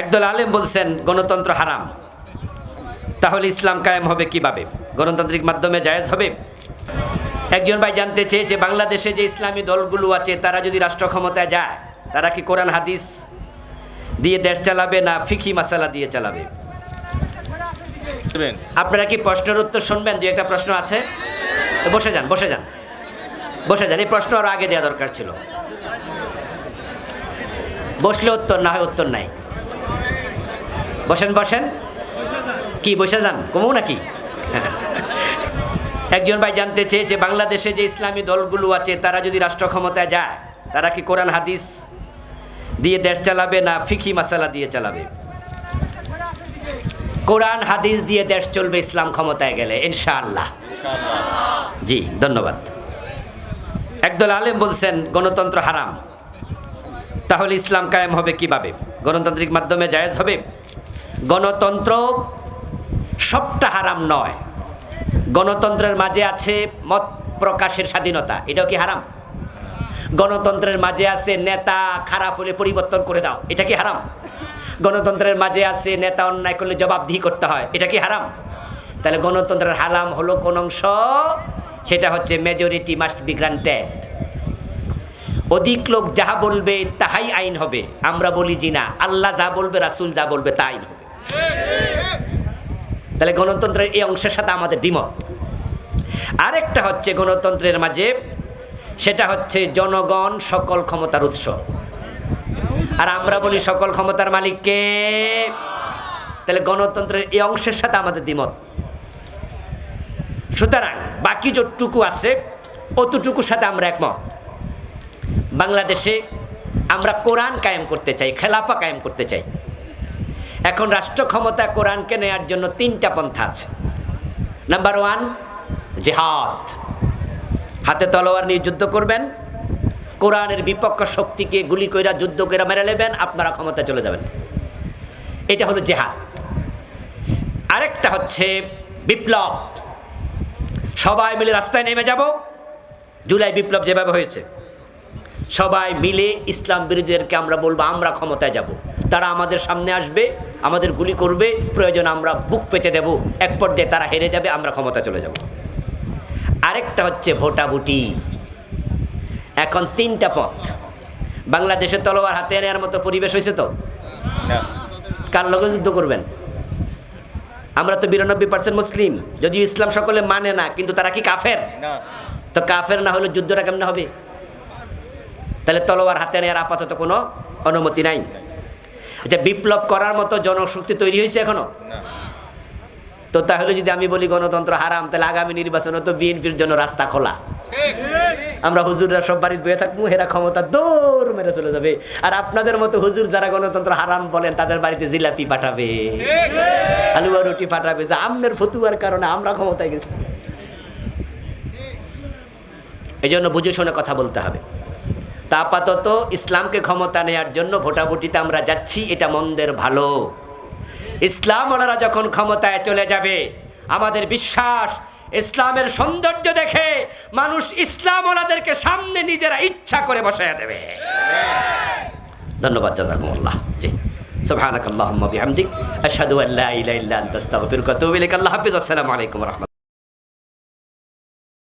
একদল আলেম বলছেন, গণতন্ত্র হারাম। তাহলে ইসলাম কায়েম হবে কীভাবে? গণতান্ত্রিক মাধ্যমে জায়েজ হবে? একজন ভাই জানতে চেয়েছে, বাংলাদেশে যে ইসলামী দলগুলো আছে, তারা যদি রাষ্ট্র ক্ষমতায় যায়, তারা কি কোরআন, হাদিস দিয়ে দেশ চালাবে না ফিকি মাসালা দিয়ে চালাবে? আপনারা কি প্রশ্নের উত্তর শুনবেন? দু একটা প্রশ্ন আছে। বসে যান বসে যান। বসে যান, এই প্রশ্ন আরও আগে দেওয়া দরকার ছিল। বসলে উত্তর, না হয় উত্তর নাই। বসেন বসেন। কি, বসে যান? কমু নাকি? একজন ভাই জানতে চেয়েছে, বাংলাদেশে যে ইসলামী দলগুলো আছে, তারা যদি রাষ্ট্র ক্ষমতায় যায়, তারা কি কোরআন, হাদিস দিয়ে দেশ চালাবে না ফিকি মাসালা দিয়ে চালাবে? কোরআন, হাদিস দিয়ে দেশ চলবে, ইসলাম ক্ষমতায় গেলে, ইনশাআল্লাহ। জি, ধন্যবাদ। একদল আলেম বলছেন, গণতন্ত্র হারাম। তাহলে ইসলাম কায়েম হবে কীভাবে? গণতান্ত্রিক মাধ্যমে জায়েজ হবে? গণতন্ত্র সবটা হারাম নয়। গণতন্ত্রের মাঝে আছে মত প্রকাশের স্বাধীনতা। এটাও কি হারাম? গণতন্ত্রের মাঝে আছে নেতা খারাপ হলে পরিবর্তন করে দাও। এটা কি হারাম? গণতন্ত্রের মাঝে আছে নেতা অন্যায় করলে জবাবদিহি করতে হয়। এটা কি হারাম? তাহলে গণতন্ত্রের হারাম হলো কোন অংশ? সেটা হচ্ছে মেজরিটি মাস্ট বি গ্রান্টেড অধিক লোক যাহা বলবে তাহাই আইন হবে। আমরা বলি জি না আল্লাহ যা বলবে রাসুল যা বলবে তা আইন হবে। তাহলে গণতন্ত্রের এই অংশের সাথে আমাদের দ্বিমত। আরেকটা হচ্ছে গণতন্ত্রের মাঝে, সেটা হচ্ছে জনগণ সকল ক্ষমতার উৎস। আর আমরা বলি সকল ক্ষমতার মালিককে তাহলে গণতন্ত্রের এই অংশের সাথে আমাদের দ্বিমত। সুতরাং বাকি যতটুকু আছে, অতটুকুর সাথে আমরা একমত। বাংলাদেশে আমরা কোরআন কায়েম করতে চাই, খেলাফা কায়েম করতে চাই। এখন রাষ্ট্র ক্ষমতা কোরআনকে নেয়ার জন্য তিনটা পন্থা আছে। নাম্বার ওয়ান জেহাদ। হাতে তলোয়ার নিয়ে যুদ্ধ করবেন, কোরআনের বিপক্ষ শক্তিকে গুলি কইরা যুদ্ধ কইরা মেরে নেবেন, আপনারা ক্ষমতা চলে যাবেন। এটা হলো জেহাদ। আরেকটা হচ্ছে বিপ্লব। সবাই মিলে রাস্তায় নেমে যাব। জুলাই বিপ্লব যেভাবে হয়েছে, সবাই মিলে ইসলাম বিরোধীদেরকে আমরা বলব, আমরা ক্ষমতায় যাব। তারা আমাদের সামনে আসবে আমাদের গুলি করবে প্রয়োজন আমরা বুক পেতে দেব এক পর্যায়ে তারা হেরে যাবে আমরা ক্ষমতা চলে যাব। আরেকটা হচ্ছে ভোটাভুটি। এখন তিনটা পথ। বাংলাদেশের তলোয়ার হাতে নেওয়ার মতো পরিবেশ হয়েছে তো? কার লগে যুদ্ধ করবেন? আমরা তো বিরানব্বই পার্সেন্ট মুসলিম যদি ইসলাম সকলে মানে না কিন্তু তারা কি কাফের? তো কাফের না হলে যুদ্ধটা কেমন হবে? তাহলে তলোয়ার হাতে নেওয়ার আপাতত কোনো অনুমতি নাই। আচ্ছা বিপ্লব করার মতো জনশক্তি তৈরি হয়েছে এখনও? তো তাহলে যদি আমি বলি গণতন্ত্র হারাম তাহলে আগামী নির্বাচনে তো বিএনপির জন্য রাস্তা খোলা। আমরা হুজুররা সব বাড়িতে বয়ে থাকব হেরা ক্ষমতা দৌড় মেরে চলে যাবে। আর আপনাদের মতো হুজুর যারা গণতন্ত্র হারাম বলেন তাদের বাড়িতে জিলাপি পাঠাবে। আলুয়া রুটি পাঠাবে যে আমনের ফতুয়ার কারণে আমরা ক্ষমতায় গেছি। এই জন্য বুঝে শুনে কথা বলতে হবে। তা আপাতত ইসলামকে ক্ষমতা নেয়ার জন্য ভোটাভুটিতে আমরা যাচ্ছি, এটা মন্দের ভালো। ইসলাম ওনারা যখন ক্ষমতায় চলে যাবে, আমাদের বিশ্বাস, ইসলামের সৌন্দর্য দেখে মানুষ ইসলাম ওনাদেরকে সামনে নিজেরা ইচ্ছা করে বসায় দেবে। ধন্যবাদ, জাজাকুমুল্লাহ। জি। ইল্লা আনতা, আস্তাগফিরুকা ওয়া আতুবু ইলাইক। আল্লাহ হাফেজ। আসসালামু আলাইকুম ওয়া রাহমাতুল্লাহ।